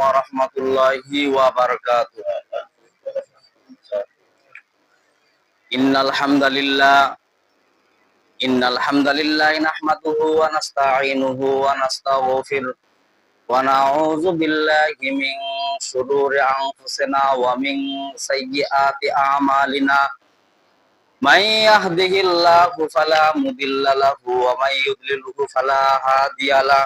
ورحمة الله وبركاته إن الحمد لله إن الحمد لله نحمده ونستعينه ونستغفره ونعوذ بالله من شرور أنفسنا ومن سيئات أعمالنا من يهده الله فلا مضل له ومن يضلله فلا هادي له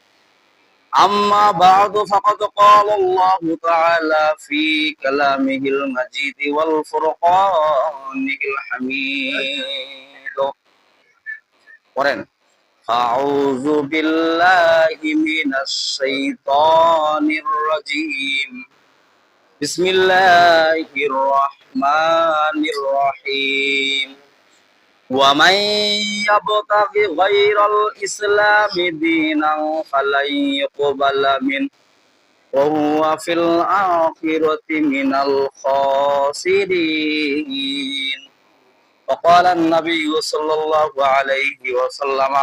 أما بعد فقد قال الله تعالى في كلامه المجيد والفرقان الحميد قرن أعوذ بالله من الشيطان الرجيم بسم الله الرحمن الرحيم ومن يبتغ غير الإسلام دينا فلن يقبل منه وهو في الآخرة من الخاسرين وقال النبي صلى الله عليه وسلم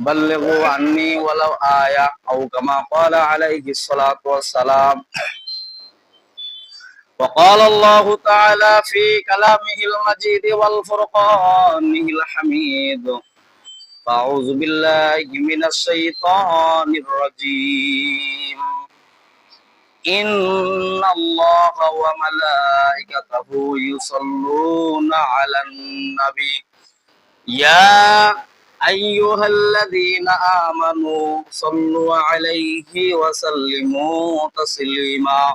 بلغوا عني ولو آية أو كما قال عليه الصلاة والسلام وقال الله تعالى في كلامه المجيد والفرقان الحميد فأعوذ بالله من الشيطان الرجيم إن الله وملائكته يصلون على النبي يا أيها الذين آمنوا صلوا عليه وسلموا تسليما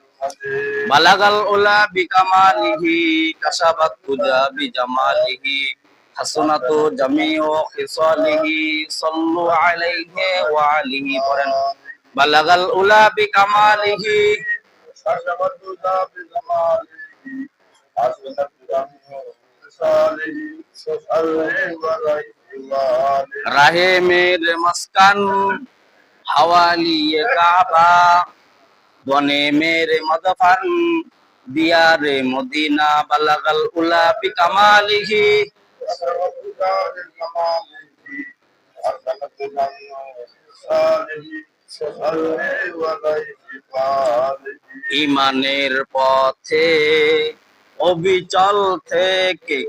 মালাগাল OLA বিকামালিহি, কাসাবাত thuja বিজামালিহি, হাসনাতু জামিউ খিসালিহি, সাল্লু আলাইহি ওয়া আলিহি পড়েন। বালাগাল উলা বিকামালিহি, কাসাবাত তুজা বিজামালিহি রাহে মের মস্কান হাওয়ালি কাবা। বনে মেরে মদফান, দিয়ারে মদিনা বালাগাল উলা বিকামালিহি ইমানের পথে, অবিচল থেকে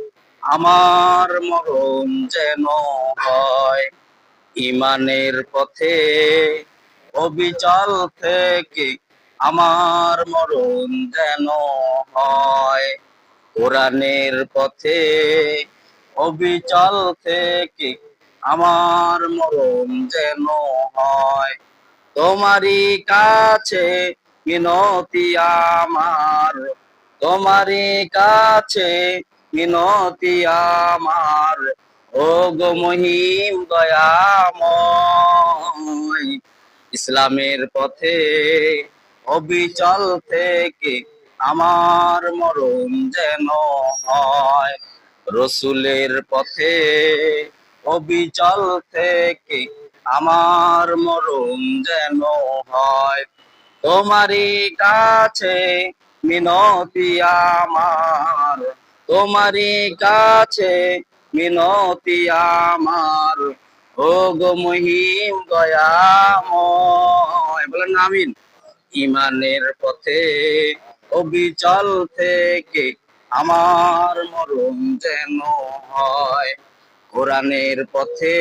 আমার মরণ যেন হয়। ইমানের পথে, অবিচল থেকে আমার মরণ যেন হয়। কোরআনের পথে, অবিচল থেকে আমার মরণ যেন হয়। তোমারই কাছে মিনতি আমার। তোমারই কাছে মিনতি আমার। ও গো মহিম দয়াময়। ইসলামের পথে অবিচল থেকে আমার মরণ যেন হয়। রসুলের পথে অবিচল থেকে আমার মরণ যেন হয়। তোমারই কাছে মিনতি আমার, তোমারই কাছে মিনতি আমার। ও গো মহিম দয়াময়, বলেন আমিন। ইমানের পথে, অবিচল থেকে আমার মরণ যেন হয়। কোরআনের পথে,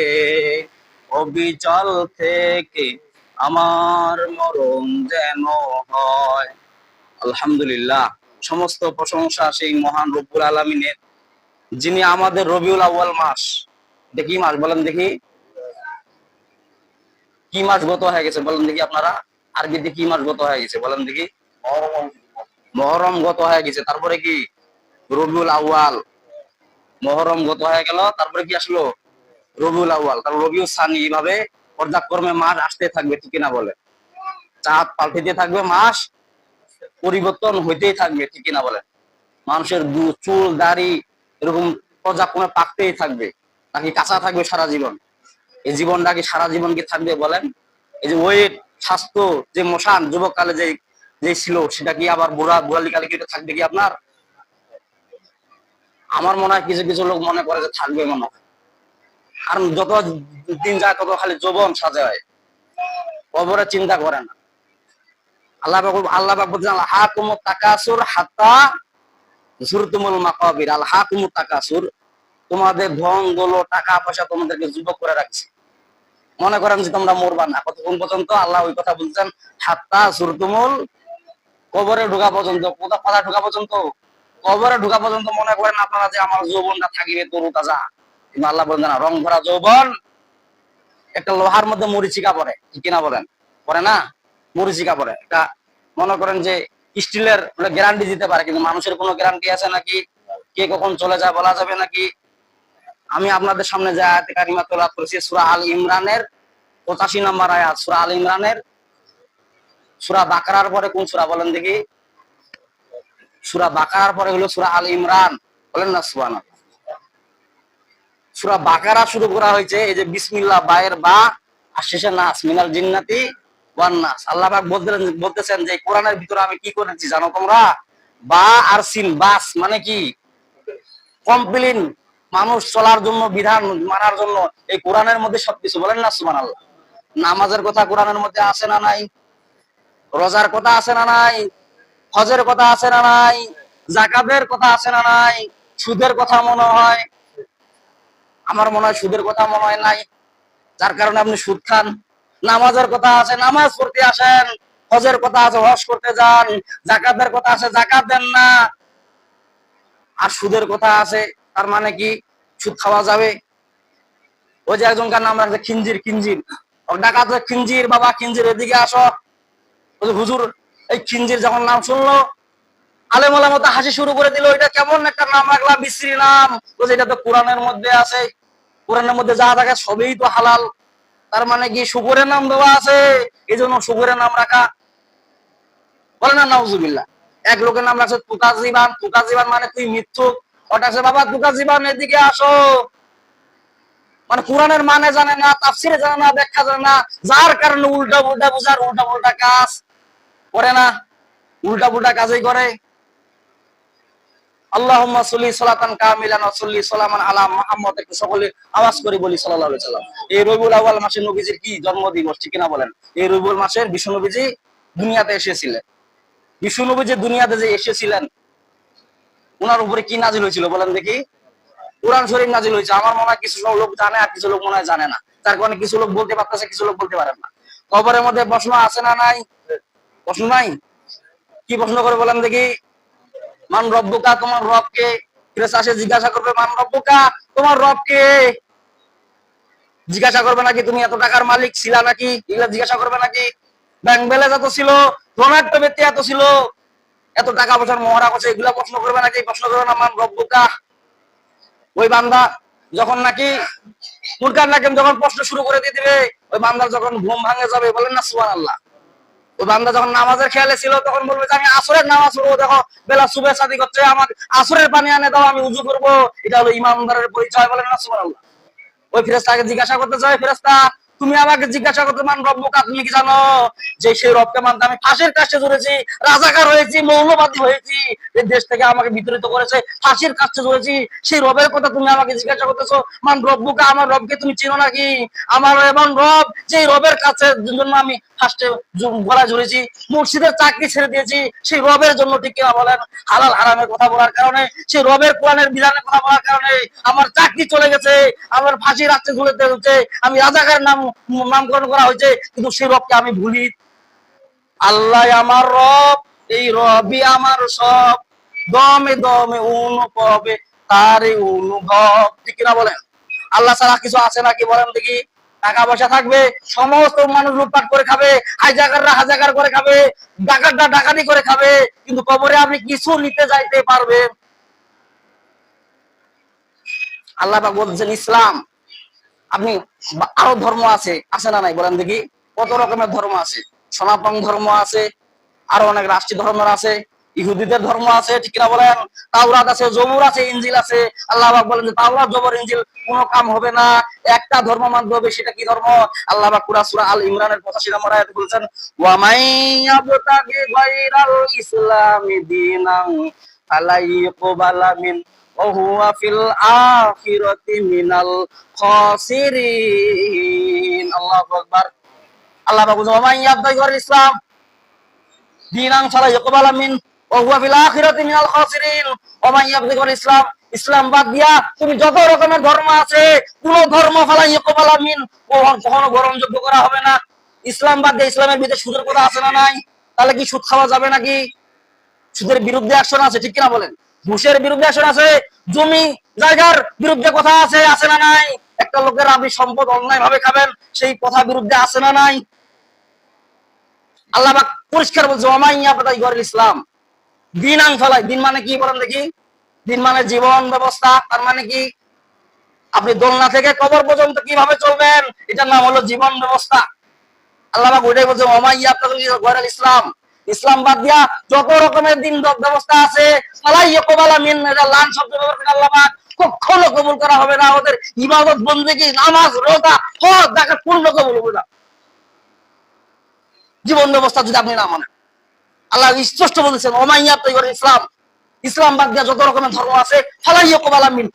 অবিচল থেকে আমার মরণ যেন হয়। আলহামদুলিল্লাহ, সমস্ত প্রশংসা সেই মহান রব্বুল আলমিনের, যিনি আমাদের রবিউল আউয়াল মাস। দেখি মাস, বলেন দেখি। কি মাস গত হয়ে গেছে, বলেন দেখি আপনারা। আরবিতে কি মাস গত হয়ে গেছে, বলেন দেখি। মহরম গত হয়ে গেছে, তারপরে কি? রবিউল আউয়াল। মহরম গত হয়ে গেল, তারপরে কি আসলো? রবিউল আউয়াল। তার রবিউল সানি এইভাবে পর্যায়ক্রমে মাস আসতে থাকবে, ঠিক না বলে? চাঁদ পাল্টিতে থাকবে, মাস পরিবর্তন হইতেই থাকবে, ঠিক না বলে? মানুষের দু- চুল, দাড়ি এরকম পর্যায়ক্রমে পাকতেই থাকবে। নাকি কাঁচা থাকবে সারা জীবন? এই জীবনটা কি সারা জীবন কি থাকবে বলেন? এই যে ওয়েট স্বাস্থ্য যে মশান যুবক কালে যে যে ছিল, সেটা কি আবার বুড়া, বুড়ালি কালে কি থাকবে কি আপনার? আমার মনে হয় কিছু কিছু লোক মনে করে যে থাকবে মনে হয়। কারণ যত দিন যায়, তত খালি যৌবন সাজায়। কবরে চিন্তা করে না। আল্লাহ পাক আল্লাহ বলছেন আল হাকুমুত তাকাসুর হাত্তা জুরতুমুল মাকাবির। আল হাকুমুত তাকাসুর, তোমাদের ধনগুলো টাকা পয়সা তোমাদেরকে যুবক করে রাখছে। মনে করেন যে তোমরা মরবা না। কতক্ষণ পর্যন্ত? আল্লাহ ওই কথা বলছেন, হাত্তা জুরতুমুল কবরে ঢোকা পর্যন্ত। কোথা পাতা ঢোকা পর্যন্ত? কবরে ঢোকা পর্যন্ত মনে করেন আপনারা যে আমার যৌবনটা থাকিবে তরু তাজা। কিন্তু আল্লাহ বলেন না, রং ভরা যৌবন। একটা লোহার মধ্যে মরিচিকা ঠিক কিনা বলেন? পড়ে না? মরিচিকা পড়ে। একটা মনে করেন যে স্টিলের গ্যারান্টি দিতে পারে, কিন্তু মানুষের কোনো গ্যারান্টি আছে নাকি? কে কখন চলে যায় বলা যাবে নাকি? আমি আপনাদের সামনে যে আয়াতে কারিমা তোলাত করেছি, সূরা আল ইমরানের পঁচাশি নম্বর আয়াত, সুরা আল ইমরানের, সুরা বাকারার পরে কোন সুরা বলেন দেখি? সুরা বাকারার পরে হলো সূরা আল ইমরান, বলেন না সুবহানাল্লাহ। সূরা বাকারা শুরু করা হয়েছে, এই যে বিসমিল্লাহ, বায়ের বা, আর শেষে নাস, মিনাল জিন্নাতি ওয়ান নাস। আল্লাহ পাক বলতেন বলতেছেন যে কোরআনের ভিতরে আমি কি করেছি জানো তোমরা? বা আর সিন, বাস মানে কি? কমপ্লিন মানুষ চলার জন্য, বিধান মানার জন্য এই কোরআনের মধ্যে সবকিছু বলেন না, সুবহানাল্লাহ? নামাজের কথা কোরআনের মধ্যে আছে না নাই? রোজার কথা আছে না নাই? হজের কথা আছে না নাই? জাকাতের কথা আছে না নাই? সুদের কথা মনে হয়? আমার মনে হয় সুদের কথা মনে হয় নাই। যার কারণে আপনি সুদ খান। নামাজের কথা আছে, নামাজ পড়তে আসেন। হজের কথা আছে, হজ করতে যান। জাকাতের কথা আছে, জাকাত দেন না। আর সুদের কথা আছে তার মানে কি? সুদ খাওয়া যাবে? ওই যে একজনকার নাম রাখছে খিঞ্জির খিঞ্জির ডাকাত খিঞ্জির বাবা খিঞ্জির এদিকে আসো। হুজুর, এই খিঞ্জির যখন নাম শুনলো আলেমলা মতো হাসি শুরু করে দিল। এটা কেমন একটা নাম রাখলাম? বিশ্রী নাম। তো এটা তো কোরআনের মধ্যে আছে। কোরআনের মধ্যে যা থাকে সবই তো হালাল। তার মানে কি শুকুরের নাম দেওয়া আছে? এই জন্য শুকুরের নাম রাখা। বলে না, নাউজুবিল্লাহ। এক লোকের নাম রাখছে তুকা জীবান। তুকা জীবান মানে তুই মিথ্যুক ওটা বাবা তুকা জীবান এদিকে আসো। মানে কোরআনের মানে জানে না, তাফসিরে জানে না, ব্যাখ্যা জানে না। যার কারণে উল্টা উল্টা বুঝার উল্টা উল্টা কাজ করে না। উল্টা উল্টা কাজই করে। কামিলান আলা একটু সকলে আওয়াজ করে বলি সাল্লাল্লাহু সাল্লাম এই রবিউল আউয়াল মাসে নবীজির কি জন্মদিবস, ঠিক না বলেন? এই রবিউল মাসের বিশ্ব নবীজি দুনিয়াতে এসেছিলেন। বিশ্ব নবীজি দুনিয়াতে যে এসেছিলেন ওনার উপরে কি নাজিল হয়েছিল বলেন দেখি? কোরআন শরীফ নাজিল হয়েছে। আমার মনে হয় কিছু লোক জানে আর কিছু লোক মনে হয় জানে না। তার কারণে কিছু লোক বলতে পারতেছে, কিছু লোক বলতে পারেন না। কবরের মধ্যে প্রশ্ন আছে না নাই? প্রশ্ন নাই? কি প্রশ্ন করে বলেন দেখি? মান রব্বুকা, তোমার রবকে আসে জিজ্ঞাসা করবে, মান রব্বুকা, তোমার রবকে? জিজ্ঞাসা করবে নাকি তুমি এত টাকার মালিক ছিলা নাকি? জিজ্ঞাসা করবে নাকি? ব্যাংক ব্যালেন্স এত ছিল প্রণাট্য ব্যক্তি এত ছিল এত টাকা পয়সার মহড়া করছে, এগুলা প্রশ্ন করবে নাকি? প্রশ্ন করবে না মান রব্বুকা ওই বান্দা যখন নাকি মুরকার নাকি যখন প্রশ্ন শুরু করে দিয়ে দিবে, ওই বান্দার যখন ঘুম ভাঙে যাবে, বলেন না সুবান আল্লাহ ওই বান্দা যখন নামাজের খেয়ালে ছিল, তখন বলবে যে, আমি আসরের নামাজ পড়ব, দেখো, বেলা সুবে সাদি করছে, আমার আসরের পানি আনে দাও, আমি উজু করব। এটা হলো ইমানদারের পরিচয়, বলেন না সুবান আল্লাহ ওই ফেরেস্তাকে জিজ্ঞাসা করতে চাই ফেরেস্তা তুমি আমাকে জিজ্ঞাসা করতে মান রব্বকা তুমি কি জানো? যে সেই রবকে মানতে আমি ফাঁসির কাছে জুড়েছি রাজাকার হয়েছি, মৌলবাদী হয়েছি। এই দেশ থেকে আমাকে বিতরিত করেছে, ফাঁসির কাছে জুড়েছি সেই রবের কথা তুমি আমাকে জিজ্ঞাসা করতেছো, মান রব্যকে আমার রবকে তুমি চিনো নাকি? আমার এমন রব যে রবের কাছে জন্য আমি ফার্স্টে গলা জুড়েছি মুর্শিদের চাকরি ছেড়ে দিয়েছি, সেই রবের জন্য ঠিক কিনা বলেন? হালাল হারামের কথা বলার কারণে, সেই রবের কোরআনের বিধানের কথা বলার কারণে আমার চাকরি চলে গেছে, আমার ফাঁসি রাখতে ঝুলেতে হচ্ছে, আমি রাজাকার নাম, নামকরণ করা হয়েছে, কিন্তু সেই রবকে আমি ভুলি। আল্লাহ আমার রব, এই রবি আমার সব। দমে দমে অনুভবে তারে অনুভব, ঠিক কিনা বলেন? আল্লাহ ছাড়া কিছু আছে নাকি বলেন দেখি। টাকা পয়সা থাকবে, সমস্ত মানুষ লুটপাট করে খাবে হাইজাকাররা হাজাকার করে খাবে, ডাকাতরা ডাকাতি করে খাবে, কিন্তু কবরে আপনি কিছু নিতে যাইতে পারবেন। আল্লাহ বলছেন, ইসলাম, আপনি আরও ধর্ম আছে আছে না নাই? বলেন দেখি, কত রকমের ধর্ম আছে? সনাতন ধর্ম আছে, আরও অনেক রাষ্ট্রীয় ধর্ম আছে ইহুদিদের ধর্ম আছে, ঠিক না বলেন? তাওরাত আছে, জবুর আছে ইঞ্জিল আছে। আল্লাহ বলেন যে তাওরাত, জবর ইঞ্জিল কোন কাম হবে না। একটা ধর্ম মানতে হবে, সেটা কি ধর্ম? আল্লাহ আল ইমরানের 85 নম্বর আয়াতে বলছেন মিন ফিল মিনাল খাসিরিন। আল্লাহু আকবার। আল্লাহ পাক বলেন ওয়া মাই ইয়াবতাগি গায়রাল ইসলাম মিন ইসলাম ইসলাম বাদ দিয়া তুমি যত রকমের ধর্ম আছে, কোন ধর্ম ফালা ইয়াকবালা মিন কখনো গ্রহণযোগ্য করা হবে না। ইসলাম বাদ দিয়ে ইসলামের ভিতরে সুদের কথা আছে না নাই? তাহলে কি সুদ খাওয়া যাবে নাকি? সুদের বিরুদ্ধে অ্যাকশন আছে, ঠিক কিনা বলেন? ঘুষের বিরুদ্ধে অ্যাকশন আছে, জমি, জায়গার বিরুদ্ধে কথা আছে আছে না নাই? একটা লোকের আপনি সম্পদ অন্যায় ভাবে খাবেন, সেই কথা বিরুদ্ধে আছে না নাই? আল্লাহ পরিষ্কার বলছে গরের ইসলাম। দিন আং ফেলাই। দিন মানে কি বলেন দেখি? দিন মানে জীবন ব্যবস্থা। তার মানে কি? আপনি দোলনা থেকে কবর পর্যন্ত কীভাবে চলবেন? এটার নাম হলো জীবন ব্যবস্থা। ব্যবস্থা আছে কবুল করা হবে না। নামাজ, রোজা পূর্ণ কবুল জীবন ব্যবস্থা যদি আপনি না মানেন। আল্লাহ স্পষ্ট বলেছেন ওমাইয়া তৈরি ইসলাম। ইসলাম বাদ দিয়া যত রকমের ধর্ম আছে ফালাই কবাল আমিন,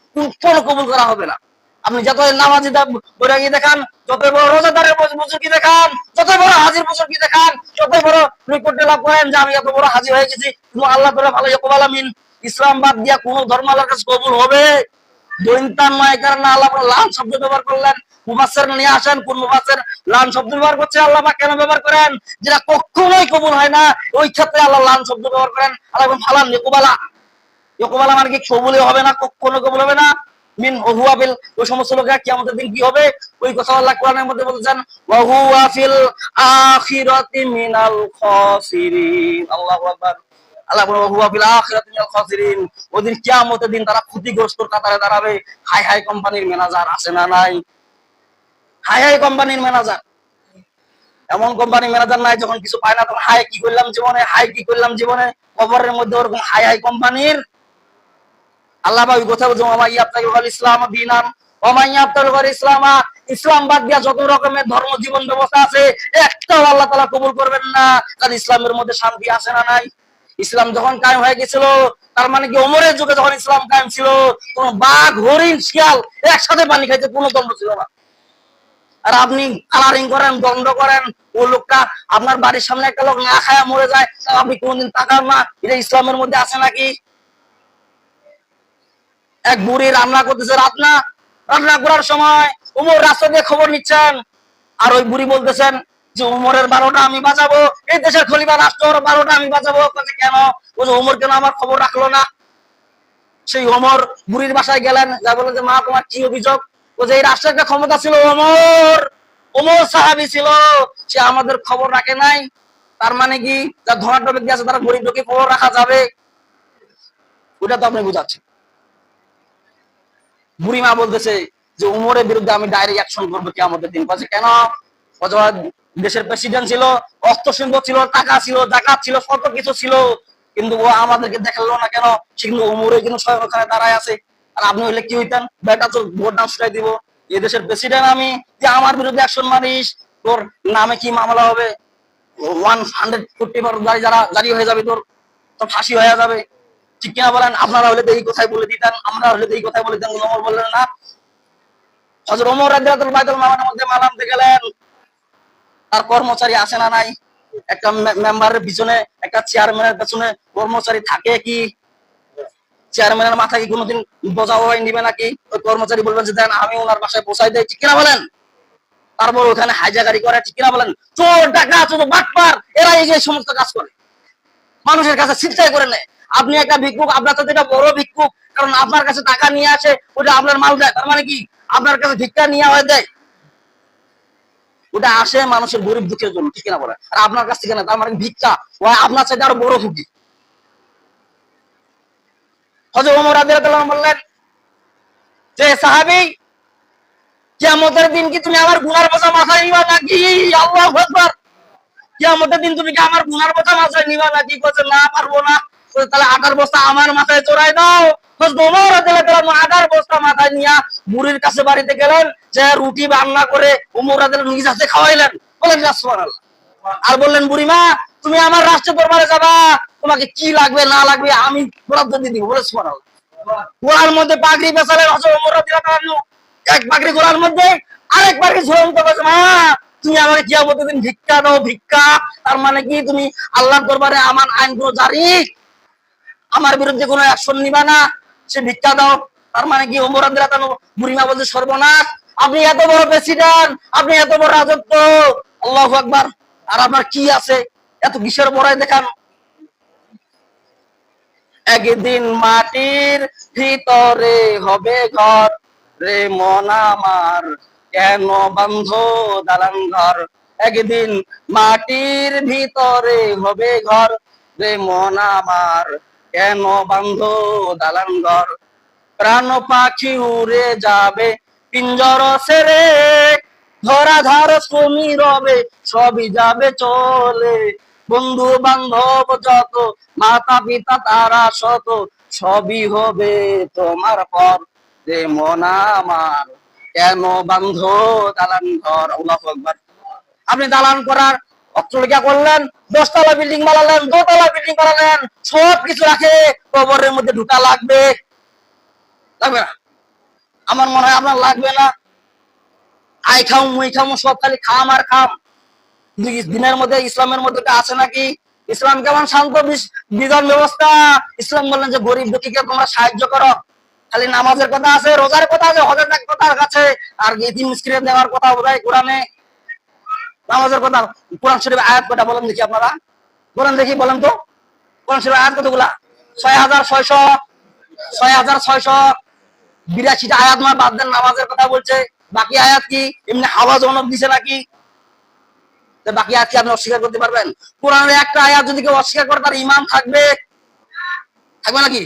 কোনো কবুল করা হবে না। আপনি যত নামাজি বৈরাগী দেখান, যত বড় রোজাদারের বুজুর্গি দেখান, যত বড় হাজির বুজুর্গি দেখান, যত বড় নৈকট্য লাভ করেন যে আমি এত বড় হাজির হয়ে গেছি, কিন্তু আল্লাহ তোরা ফালাই কবাল আমিন। ইসলাম বাদ দিয়া কোন ধর্ম আল্লাহর কাছে কবুল হবে? দৈন্তান নয় কারণে আল্লাহ লাল শব্দ ব্যবহার করলেন মুবাসের নিয়ে আসেন, কোন মুবাসের লাল শব্দ ব্যবহার করছে, আল্লাহ পাক কেন ব্যবহার করেন? যেটা কখনোই কবুল হয় না, ওই ক্ষেত্রে আল্লাহ লাল শব্দ ব্যবহার করেন। আল্লাহ বলেন, ফালান নিকুবালা ইকুবালা মানে কি কবুলই হবে না, কখনো কবুল হবে না? মিন ওহুয়া বিল, ওই সমস্ত লোকেরা কিয়ামতের দিন কি হবে? ওই কথা আল্লাহ কোরআনের মধ্যে বলেছেন ওয়া হুয়া ফিল আখিরাতি মিনাল খাসিরিন। আল্লাহু আকবার। আল্লাহ হুয়া ফিল আখিরাতি মিনাল খাসিরিন। ওদিন কিয়ামতের দিন তারা ক্ষতিগ্রস্তর কাতারে দাঁড়াবে। হাই হাই কোম্পানির ম্যানেজার আছে না নাই? হাই হাই কোম্পানির ম্যানেজার। এমন কোম্পানির ম্যানেজার নাই যখন কিছু পায় না, তখন হাই কি করলাম জীবনে, হাই কি করলাম জীবনে? কবরের মধ্যে ওরকম হাই হাই কোম্পানির আল্লাহ ভাই কথা বলছে ওমা ইয়াবতাগি ওয়াল ইসলাম দিনান ওমা ইয়াবতাগি ওয়াল ইসলামা, ইসলাম বাদ দিয়া যত রকমের ধর্ম, জীবন ব্যবস্থা আছে, একটাও আল্লাহ তালা কবুল করবেন না। কারণ ইসলামের মধ্যে শান্তি আছে না নাই? ইসলাম যখন কায়েম হয়ে গেছিল, তার মানে কি অমরের যুগে যখন ইসলাম কায়েম ছিল, কোন বাঘ, হরিণ, শিয়াল একসাথে পানি খাইতে কোনো দণ্ড ছিল না। আর আপনি কালারিং করেন দণ্ড করেন, ও লোকটা আপনার বাড়ির সামনে একটা লোক না খায়া মরে যায় আপনি কোনদিন তাকান না, এটা ইসলামের মধ্যে আছে নাকি? এক বুড়ি রান্না করতেছে রান্না রান্না করার সময় উমর রাস্তা দিয়ে খবর নিচ্ছেন, আর ওই বুড়ি বলতেছেন যে উমরের বারোটা আমি বাঁচাবো এই দেশের খলিফা রাষ্ট্র বারোটা আমি বাঁচাবো কেন? ও যে উমর কেন আমার খবর রাখল না? সেই অমর বুড়ির বাসায় গেলেন, যা বলে যে, মা, তোমার কি অভিযোগ? ও যে রাষ্ট্রের একটা ক্ষমতা ছিল, ওমর ওমর সাহাবি ছিল, সে আমাদের খবর রাখে নাই। তার মানে কি? যার ধনাঢ্য ব্যক্তি আছে, তারা গরিব লোকে খবর রাখা যাবে। ওটা তো আপনি বুঝাচ্ছেন। বুড়িমা বলতেছে যে উমরের বিরুদ্ধে আমি ডাইরেক্ট অ্যাকশন করব কি আমাদের দিন। বলছে, কেন? দেশের প্রেসিডেন্ট ছিল অস্ত্র শিল্প ছিল, টাকা ছিল, জাকাত ছিল, কত কিছু ছিল। কিন্তু ও আমাদেরকে দেখাল না কেন? সে কিন্তু উমরে কিন্তু স্বয়ং দাঁড়ায় আছে। আর আপনি হইলে কি হইতেন বেটা তো ভোট নাম ছুটাই দিব। এই দেশের প্রেসিডেন্ট আমি, যে আমার বিরুদ্ধে অ্যাকশন মারিস, তোর নামে কি মামলা হবে? ওয়ান হান্ড্রেড ফোর্টি গাড়ি যারা জারি হয়ে যাবে তোর তোর ফাঁসি হয়ে যাবে। ঠিক কিনা বলেন? আপনারা হলে তো এই কথাই বলে দিতেন, আমরা হলে তো এই কথাই বলে দিতেন ওমর বললেন না। হজরত ওমর রাদিয়াল্লাহু বাইতুল মামলার মধ্যে মাল আনতে গেলেন। তার কর্মচারী আছে না নাই? একটা মেম্বারের পিছনে, একটা চেয়ারম্যানের পেছনে কর্মচারী থাকে কি? চেয়ারম্যানের মাথায় কি কোনোদিন বোঝা হয়ে নিবে নাকি? ওই কর্মচারী বলবেন যে, দেন, আমি ওনার বাসায় পৌঁছাই দেয় ঠিক কিনা বলেন? তারপর ওখানে হাইজাগারি করে, ঠিক কিনা বলেন? চোর টাকা চোর, বাটপার এরা এই যে সমস্ত কাজ করে। মানুষের কাছে চিন্তাই করে নেয়। আপনি একটা ভিক্ষুক, আপনার সাথে এটা বড় ভিক্ষুক, কারণ আপনার কাছে টাকা নিয়ে আসে, ওটা আপনার মাল দেয়। তার মানে কি? আপনার কাছে ভিক্ষা নিয়ে হয়ে দেয়। ওটা আসে মানুষের গরিব দুঃখের জন্য, ঠিক না বলে আর আপনার কাছ থেকে না, তার মানে ভিক্ষা। আপনার সাথে আরও বড় ফুকি বললেন, যে সাহাবী, কিয়ামতের দিন কি তুমি আমার মাথায় নিবা নাকি? আল্লাহু কিয়ামতের দিন তুমি কি আমার মাথায় নিবা নাকি? না, পারব না। তাহলে আটার বস্তা আমার মাথায় চড়াই দাও। নিয়া বুড়ির কাছে বাড়িতে গেলেন, যে রুটি রান্না করে রাদিয়াল্লাহু আনহু নিজ হাতে খাওয়াইলেন। বলেন আর বললেন, বুড়িমা, তুমি আমার রাষ্ট্র দরবারে যাবা, তোমাকে কি লাগবে, না লাগবে, আমি বরাদ্দ দিয়ে দিব, বলে সুবহানাল্লাহ। গোড়ার মধ্যে পাগড়ি বেচালেন হজরত ওমর রাদিয়াল্লাহু এক পাগড়ি গোড়ার মধ্যে, আরেক পাগড়ি ঝুলন্ত বলছে মা, তুমি আমাকে কিয়ামতের দিন ভিক্ষা দাও, ভিক্ষা। তার মানে কি, তুমি আল্লাহর দরবারে আমার আইনগুলো জারি। আমার বিরুদ্ধে কোনো অ্যাকশন নিবা না, সে ভিক্ষা দাও। তার মানে কি, ওমর রাদিয়াল্লাহু বুড়িমা বলছে, সর্বনাশ। আপনি এত বড় প্রেসিডেন্ট আপনি এত বড় রাজত্ব। আল্লাহু আকবার। আর আপনার কি আছে? এত কিসের বড়াই দেখান। একদিন মাটির ভিতরে হবে ঘর। রে মন আমার কেন বন্ধ দালান ঘর? একদিন মাটির ভিতরে হবে ঘর। রে মন আমার কেন বন্ধ দালান ঘর? প্রাণ পাখি উড়ে যাবে, পিঞ্জর সেরে ধরা ধার শ্রমী রবে, সবই যাবে চলে। বন্ধু বান্ধব যত মাতা পিতা তারা শত, সবই হবে তোমার পর। মন আমার, কেন বান্ধ দালান ঘর? আল্লাহ আপনি দালান করার অস্ট্রেলিয়া করলেন, দশতলা বিল্ডিং বানালেন, দোতলা বিল্ডিং বানালেন সব কিছু রাখে, কবরের মধ্যে ঢুকা লাগবে। লাগবে না। আমার মনে হয় আপনার লাগবে না। আই খাও মুই খাও সব খালি খাম আর খাম। দিনের মধ্যে ইসলামের মধ্যে আছে নাকি? ইসলাম কেমন শান্ত বিধান ব্যবস্থা? ইসলাম বললেন যে গরিব দুঃখীকে তোমরা সাহায্য করো। খালি নামাজের কথা আছে, রোজার কথা আছে, হজের কথা আছে? আর ইতিম মিসকিনের দেওয়ার কথা বোধহয় কোরআনে? নামাজের কথা, কোরআন শরীফ আয়াত কটা বলেন দেখি আপনারা? বলেন দেখি, বলেন তো। কোরআন শরীফ আয়াত কতগুলা? ছয় হাজার ছয়শো, ছয় হাজার ছয়শো। বিরাশিটা আয়াত নয় বাদ দেন, নামাজের কথা বলছে। বাকি আয়াত কি? এমনি হাওয়া জনক দিছে নাকি? বাকি আয়াত কি আপনি অস্বীকার করতে পারবেন? কোরআনের একটা আয়াত যদি কেউ অস্বীকার করে, তার ইমান থাকবে। থাকবে নাকি?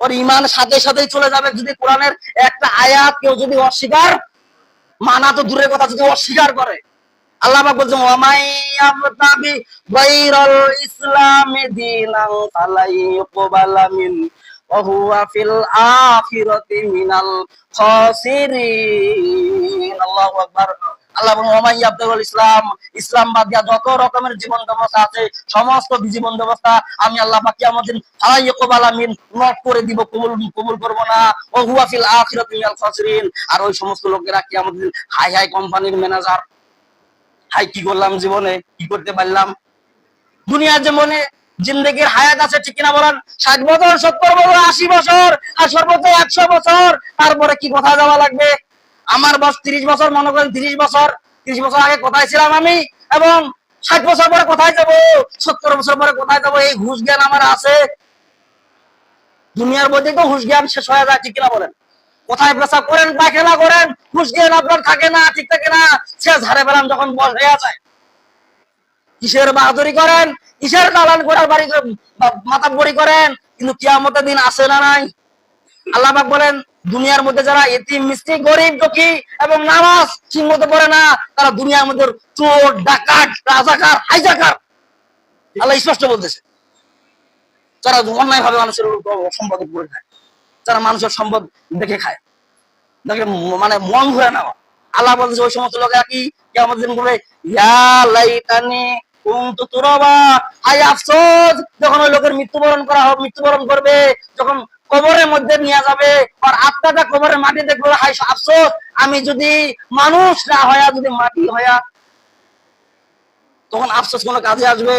ওর ইমান সাথে সাথেই চলে যাবে। যদি কোরআনের একটা আয়াত কেউ যদি অস্বীকার, মানা তো দূরের কথা, যদি অস্বীকার করে। আল্লাহ পাক বলছেন, ওয়ামাই ইয়াবতাগি গায়রাল ইসলামি দীনান ফালাই ইউকবালা মিন হুয়া ফিল আখিরাতি মিনাল খাসিরিন আল্লাহু আকবার আল্লাহ ওয়ামাই ইয়াবতাগিল ইসলাম ইসলাম বাদ যত রকমের জীবন ব্যবস্থা আছে, সমস্ত জীবন ব্যবস্থা আমি আল্লাহ পাক কিয়ামত দিন ফালাই ইউকবালা মিন নট করে দিব, কবুল কবুল করব না। ওয়া হুয়া ফিল আখিরাতি মিনাল খাসিরিন আর ওই সমস্ত লোকেরা কিয়ামত দিন হাই হাই কোম্পানির ম্যানেজার। হাই কি করলাম জীবনে? কি করতে পারলাম? দুনিয়ার জীবনে জিন্দগির হায়াত আছে ঠিক কিনা বলেন? ষাট বছর, সত্তর বছর, আশি বছর, আর সর্বোচ্চ একশো বছর। তারপরে কি কোথায় যাওয়া লাগবে? আমার বয়স তিরিশ বছর, মনে করেন তিরিশ বছর। তিরিশ বছর আগে কোথায় ছিলাম আমি? এবং ষাট বছর পরে কোথায় যাব? সত্তর বছর পরে কোথায় যাব? এই ঘুষ জ্ঞান আমার আছে। দুনিয়ার মধ্যে তো ঘুষ জ্ঞান শেষ হয়ে যায়, ঠিক কিনা বলেন? কোথায় পেশাব করেন, পায়খানা করেন, ঘুষ জ্ঞান আপনার থাকে না, ঠিক থাকে না। শেষ হারে পেলাম যখন বয়স হয়ে যায়। কিসের বাহাদুরি করেন? কিসের দালান করার বাড়ি মাথা বড়ি করেন? কিন্তু কিয়ামতের দিন আসে না নাই। আল্লাহ বলেন, দুনিয়ার মধ্যে যারা এতিম মিষ্টি গরিব, দুঃখী এবং নামাজ ঠিক মতো পড়ে না, তারা দুনিয়ার মধ্যে চোর, ডাকাত, রাজাকার, হাইজাকার। আল্লাহ স্পষ্ট বলতেছে। যারা অন্যায় ভাবে মানুষের সম্পদ করে খায় যারা মানুষের সম্পদ দেখে খায়, দেখে মানে মন ঘুরে নেওয়া। আল্লাহ বলছে ওই সমস্ত লোকেরা কি কেমন দিন বলবে যখন ওই লোকের মৃত্যুবরণ করা হবে মৃত্যুবরণ করবে, যখন কবরের মধ্যে নিয়ে যাবে, আর আত্মাটা কবরের মাটি দেখবে হায় আফসোস, আমি যদি মানুষ না হয়া যদি মাটি হয়া তখন আফসোস কোনো কাজে আসবে।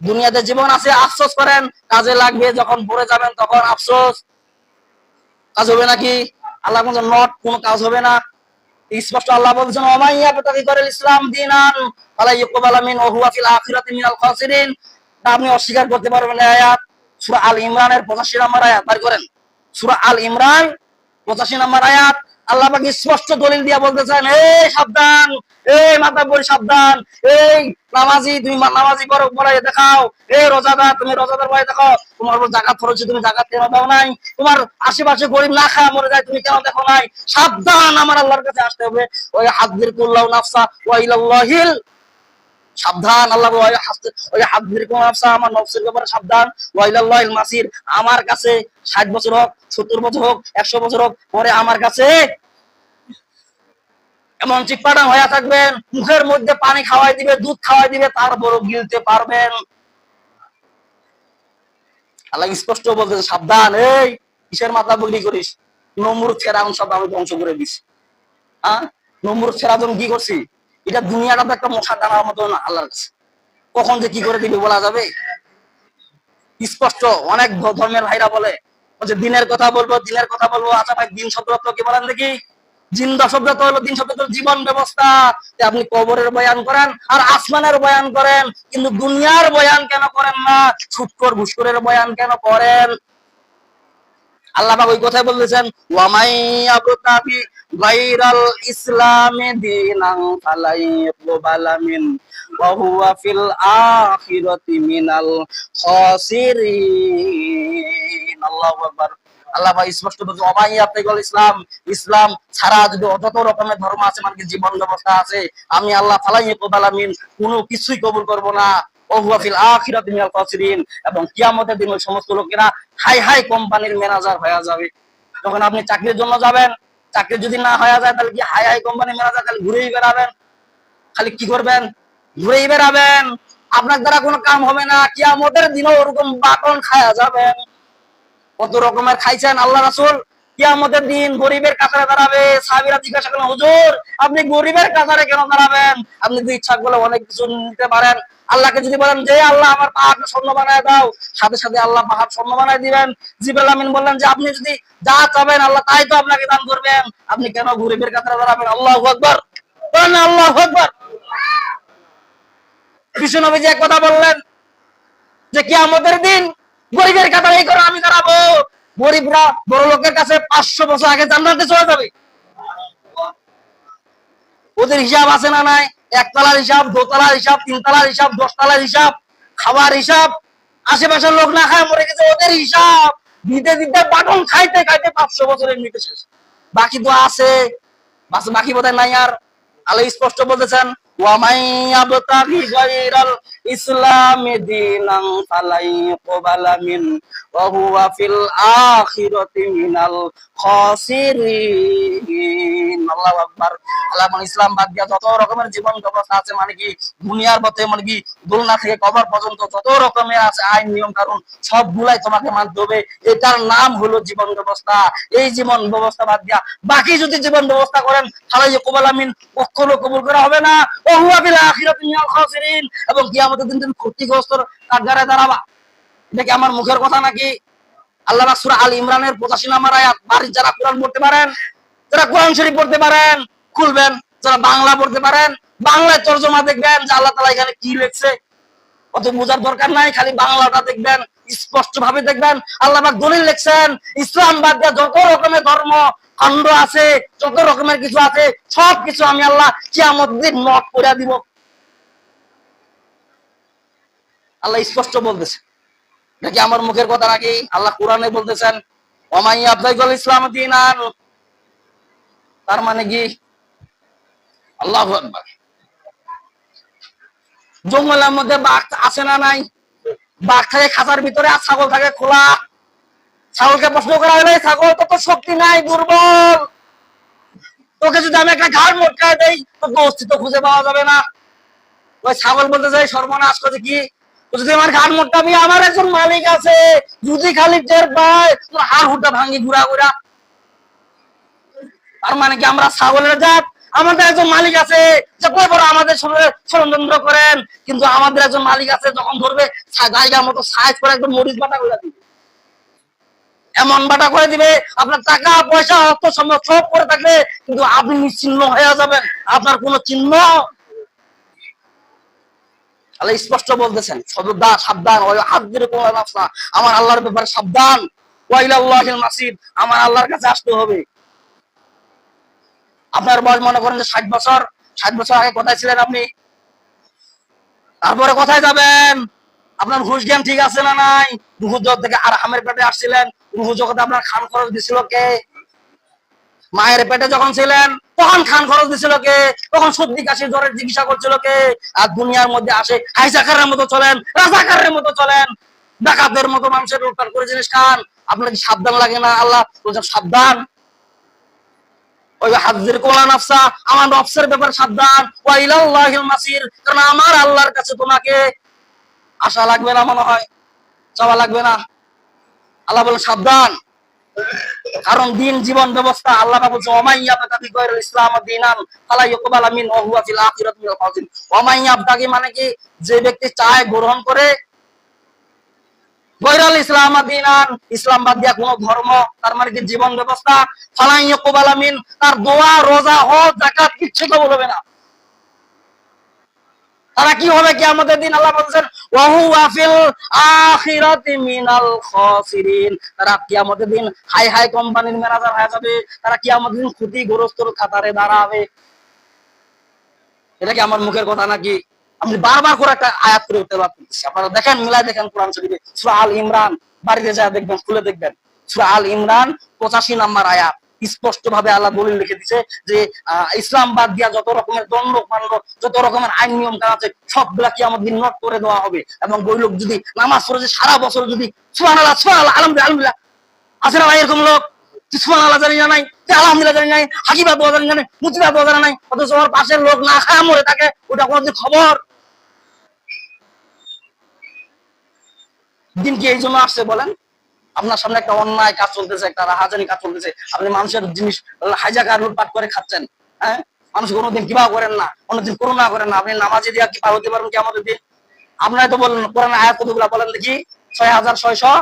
দুনিয়াতে জীবন আছে, আফসোস করেন, কাজে লাগবে, যখন পড়ে যাবেন তখন আফসোস। কাজ হবে নাকি? আল্লাহ নট, কোনো কাজ হবে না। স্পষ্ট আল্লাহ বলছেন ওমাইয়া বিতাগি করে ইসলাম দিনান, ফালা ইউকবালা মিন ওয়া হুয়া ফিল আখিরাতি মিনাল খাসিরিন। আপনি অস্বীকার করতে পারবেন আয়াত। সূরা আল ইমরানের 85 নম্বর আয়াত, বার করেন। সূরা আল ইমরান 85 নম্বর আয়াত আল্লাহ আমাকে স্পষ্ট দলিল দিয়া বলতেছেন এই সাবধান, এই মাতাব্বর সাবধান, এই নামাজি, তুমি নামাজি করো পড়াই দেখাও, এই রোজাদার, তুমি রোজাদার পড়াই দেখো, তোমার উপর জাকাত ফরজ, তুমি জাকাত কেন দাও নাই? তোমার আশেপাশে গরিব না খায়, মরে যায়, তুমি কেন দেখো নাই? সাবধান, আমার আল্লাহর কাছে আসতে হবে। ওই হাদির কুল্লাহ নাফসা, ওয়া ইলাল্লাহিল সাবধান, আল্লাহ ওই কুল্লাহ নাফসা আমার নফসের ব্যাপারে সাবধান। মাসির, আমার কাছে 60 বছর হোক 70 বছর হোক 100 বছর হোক, পরে আমার কাছে এমন চিৎপাটান হয়ে থাকবেন, মুখের মধ্যে পানি খাওয়াই দিবে, দুধ খাওয়াই দিবে, তারপরও গিলতে পারবেন। আল্লাহ স্পষ্ট বলতেছে সাবধান, এই কিসের মাথা বগলি করিস? নমরুদ, ফেরাউন সব আমি ধ্বংস করে দিস হ্যাঁ নমরুদ, ফেরাউন কি করছি? এটা দুনিয়াটা তো একটা মশা দানার মতো না আল্লাহর কাছে। কখন যে কি করে দিবে বলা যাবে? স্পষ্ট, অনেক ধর্মের ভাইরা বলে বলছে দিনের কথা বলব, দিনের কথা বলব। আচ্ছা ভাই, দিন শব্দ অর্থ কি বলেন দেখি? জিন্দা শব্দ তো হলো দিন শব্দ তো জীবন ব্যবস্থা। আপনি কবরের বয়ান করেন আর আসমানের বয়ান করেন, কিন্তু দুনিয়ার বয়ান কেন করেন না? ছুটকর ঘুষকরের বয়ান কেন করেন? আল্লাহ ওই কথাই বলতেছেন ওয়ামাই আবতাবি গায়রাল ইসলামে দীনান ফালাই ইকবালা মিন ফিল আখিরাতি মিনাল খাসিরিন। আল্লাহু আকবার। আল্লাহ পাক স্পষ্ট বলছে ওয়ামাই আবতাবি ইসলাম ইসলাম ছাড়া যদি যত রকমের ধর্ম আছে মানে জীবন ব্যবস্থা আছে, আমি আল্লাহ ফালাই ইকবালা কোনো কিছুই কবুল করব না। ওহুয়া ফিল আখিরাতি মিনাল খাসিরিন। এবং কিয়ামতের দিন ওই সমস্ত লোকেরা হাই হাই কোম্পানির ম্যানেজার হয়ে যাবে। যখন আপনি চাকরির জন্য যাবেন চাকরি যদি না হয়ে যায়, তাহলে কি হাই হাই কোম্পানির ম্যানেজার খালি ঘুরেই বেড়াবেন? খালি কি করবেন? ঘুরেই বেড়াবেন। আপনার দ্বারা কোনো কাম হবে না, কিয়ামতের দিনও ওরকম বাটন খায়া যাবেন। কত রকমের খাইছেন আল্লাহ রাসূল? কিয়ামতের দিন গরিবের কাতারে দাঁড়াবে। সাহাবীরা জিজ্ঞাসা করলেন, হুজুর, আপনি গরিবের কাতারে কেন দাঁড়াবেন? আপনি যদি ইচ্ছা করলে অনেক কিছু নিতে পারেন আল্লাহকে যদি বলেন যে আল্লাহ, আমার পাহাড় স্বর্ণ বানায় দাও। সাথে সাথে আল্লাহ পাহাড় স্বর্ণ বানায় দিবেন। জিবরাল আমিন বললেন যে, আপনি যদি যা চাবেন, আল্লাহ তাই তো আপনাকে দান করবেন। আপনি কেন গরিবের কাতারে দাঁড়াবেন? আল্লাহু আকবার। বলেন আল্লাহু আকবার। বিষ্ণু নবীজি এক কথা বললেন যে কি আমাদের দিন গরিবের কাতারে এই করে আমি দাঁড়াবো। গরিবরা বড় লোকের কাছে পাঁচশো বছর আগে জান্নাতে চলে যাবে। ওদের হিসাব আছে না নাই? একতলার হিসাব, দোতলার হিসাব, তিনতলার হিসাব, দশতলার হিসাব, খাবার হিসাব। আশেপাশের লোক না খায়, মরে গেছে ওদের হিসাব। দিতে দিতে বাটন খাইতে খাইতে পাঁচশো বছরের নিতে শেষ। বাকি তো আছে। বাকি বোধহয় নাই আর। আল্লাহ স্পষ্ট বলতেছেন, ওয়ামাই ফিল আখিরাতি মিনাল খাসিরিন আল্লাহু আকবার আল্লাহ মানে ইসলাম বাদ যত রকমের জীবন ব্যবস্থা আছে মানে কি দুনিয়ার মানে কি থেকে কবর পর্যন্ত যত রকমের আছে, আইন, নিয়ম সবগুলাই তোমাকে মানতে হবে। এটার নাম হলো জীবন ব্যবস্থা। এই জীবন ব্যবস্থা বাদ দিয়া বাকি যদি জীবন ব্যবস্থা করেন, তাহলে কবুল আমিন কখনো কবুল করা হবে না। ও হুয়া বিল আখিরাতি মিনাল খাসিরিন। এবং কিয়ামতের দিন তুমি ক্ষতিগ্রস্ত কাঠগারে দাঁড়াবা। এটা কি আমার মুখের কথা নাকি? আল্লাহ সূরা আল ইমরানের 85 নম্বর আয়াত বাড়ির যারা কোরআন পড়তে পারেন, যারা কোরআন শরীফ পড়তে পারেন, খুলবেন, যারা বাংলা পড়তে পারেন, বাংলায় তর্জমা দেখবেন যে আল্লাহ তাআলা এখানে কি লিখছে। অত বোঝার দরকার নাই, খালি বাংলাটা দেখবেন স্পষ্ট ভাবে দেখবেন। আল্লাহ দলিল লিখছেন, ইসলাম বাদ দিয়ে যত রকমের ধর্ম, খণ্ড আছে, যত রকমের কিছু আছে সব কিছু আমি আল্লাহ কিয়ামত দিন নট করে দিব। আল্লাহ স্পষ্ট বলতেছে। নাকি আমার মুখের কথা নাকি? আল্লাহ কোরআনে বলতেছেন, ওমাই আব্দাইকুল ইসলাম দিনান। তার মানে কি? আল্লাহু জঙ্গলের মধ্যে বাঘ আছে না নাই? বাঘ থাকে, খাঁচার ভিতরে আর ছাগল থাকে খোলা। ছাগলকে প্রশ্ন করা হলে ছাগল তো শক্তি নাই, দুর্বল। তোকে যদি আমি একটা ঘাড় মোটকায় দেই তো অস্তিত্ব খুঁজে পাওয়া যাবে না। ওই ছাগল বলতে যাই সর্বনাশ করছে কি? যদি আমার ঘাড় মোটকাবি আমার একজন মালিক আছে। যদি খালি টের হুটা ভাঙি ঘুরা ঘুরা। তার মানে কি আমরা ছাগলের জাত? আমাদের একজন মালিক আছে যে বড় আমাদের সঙ্গে ষড়যন্ত্র করেন, কিন্তু আমাদের একজন মালিক আছে যখন ধরবে জায়গা মতো সাইজ করে একদম মরিচ বাটা করে দিবে। এমন বাটা করে দিবে, আপনার টাকা, পয়সা, অর্থ, সম্পদ সব করে থাকবে, কিন্তু আপনি নিশ্চিহ্ন হয়ে যাবেন। আপনার কোনো চিহ্ন আল্লাহ স্পষ্ট বলতেছেন সদা সাবধান আমার আল্লাহর ব্যাপারে সাবধান। আমার আল্লাহর কাছে আসতে হবে। আপনার বয়স মনে করেন যে ষাট বছর ষাট বছর আগে কোথায় ছিলেন আপনি? তারপরে কোথায় যাবেন? আপনার ঘুষ জ্ঞান ঠিক আছে না নাই? রুহু জগৎ থেকে আর আমের পেটে আসছিলেন, রুহু জগতে আপনার খান খরচ দিছিল কে? মায়ের পেটে যখন ছিলেন তখন খান খরচ দিছিল কে? তখন সর্দি কাশি, জ্বরের চিকিৎসা করছিল কে? আর দুনিয়ার মধ্যে আসে হাইজাকারের মতো চলেন, রাজাকারের মতো চলেন। ডাকাতের মতো মানুষের লুটপাট করে জিনিস খান। আপনার কি সাবধান লাগে না? আল্লাহ বলছেন সাবধান। ওই আমার ব্যাপারে সাবধান। মাসির আমার আল্লাহর কাছে তোমাকে আশা লাগবে না মনে হয়। লাগবে না। আল্লাহ বলে সাবধান। কারণ দিন জীবন ব্যবস্থা আল্লাহ বলছে ওমাইয়া বাতাবি গয়রুল ইসলাম দিনান ফালা ইউকবাল মিন ওয়া ফিল আখিরাতি মিনাল খাসিরিন ওমাইয়া বাতাবি মানে কি? যে ব্যক্তি চায় গ্রহণ করে গৈরাল ইসলাম দিনান, ইসলাম বাদ দিয়া কোন ধর্ম, তার মানে কি? জীবন ব্যবস্থা, ফালা ইউকবাল মিন, তার দোয়া, রোজা, হজ, যাকাত, কিচ্ছু কবুল হবে না। তারা কি হবে কি আমাদের দিন? আল্লাহ বলছেন, ওয়াহু আফিল আখিরাতি মিনাল খাসিরিন। তারা কিয়ামতের দিন হাই হাই কোম্পানির ম্যানেজার হয়ে যাবে। তারা কিয়ামতের দিন ক্ষতিগ্রস্তর কাতারে দাঁড়াবে। এটা কি আমার মুখের কথা নাকি? আমি বারবার করে একটা আয়াত করে উঠতে পারতেছি। আপনারা দেখেন মিলাই দেখেন কোরআন শরীফে। সূরা আল ইমরান, বাড়িতে যা দেখবেন, খুলে দেখবেন। সূরা আল ইমরান 85 নাম্বার আয়াত। স্পষ্ট ভাবে আল্লাহ দলিল লিখে দিছে যে ইসলাম বাদ দিয়া যত রকমের দণ্ড কাণ্ড যত রকমের আইন নিয়ম কাজ আছে, সবগুলা কি আমাদের নোট করে দেওয়া হবে। এবং ওই লোক যদি নামাজ পড়ে, যে সারা বছর যদি সুবহানাল্লাহ সুবহানাল্লাহ, আলহামদুলিল্লাহ আলহামদুলিল্লাহ, আছে না ভাই এরকম লোক? সুবহানাল্লাহ জানি না নাই আলহামদুলিল্লাহ জানি নাই হাকিবা দোয়া জানি নাই মুতিবা দোয়া জানি নাই, অথচ ওর পাশের লোক না খায় মরে থাকে, ওটা কোনোদিন খবর? দিন কি এই জন্য আসছে বলেন? আপনার সামনে একটা অন্যায় কাজ চলতেছে, একটা রাহাজানি কাজ চলতেছে। আপনি মানুষের জিনিস হাইজাকার লুটপাট করে খাচ্ছেন হ্যাঁ? মানুষ কোনোদিন কিবা করেন না, কোনোদিন করোনা করেন না। আপনি নামাজে দিয়া কি পার হতে পারবেন কি আমাদের দিন। আপনারা তো বলেন কোরআন আয়াত কতগুলা? বলেন দেখি। ছয় হাজার ছয়শো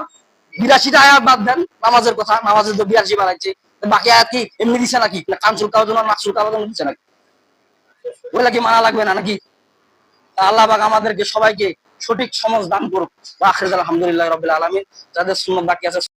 বিরাশিটা আয়াত বাদ দেন, নামাজের কথা। নামাজের তো বিরাশি বানাইছে তো বাকি আয়াত কি এমনি দিছে নাকি? না কান চুলকাওয়ার জন্য, নাক চুলকাওয়ার জন্য দিচ্ছে নাকি? ওগুলা কি মানা লাগবে না নাকি? আল্লাহ পাক আমাদেরকে সবাইকে সঠিক সমাজ দান করুক। আলহামদুলিল্লাহ রবিল আলমিন যাদের সুন্নত বাকি আছে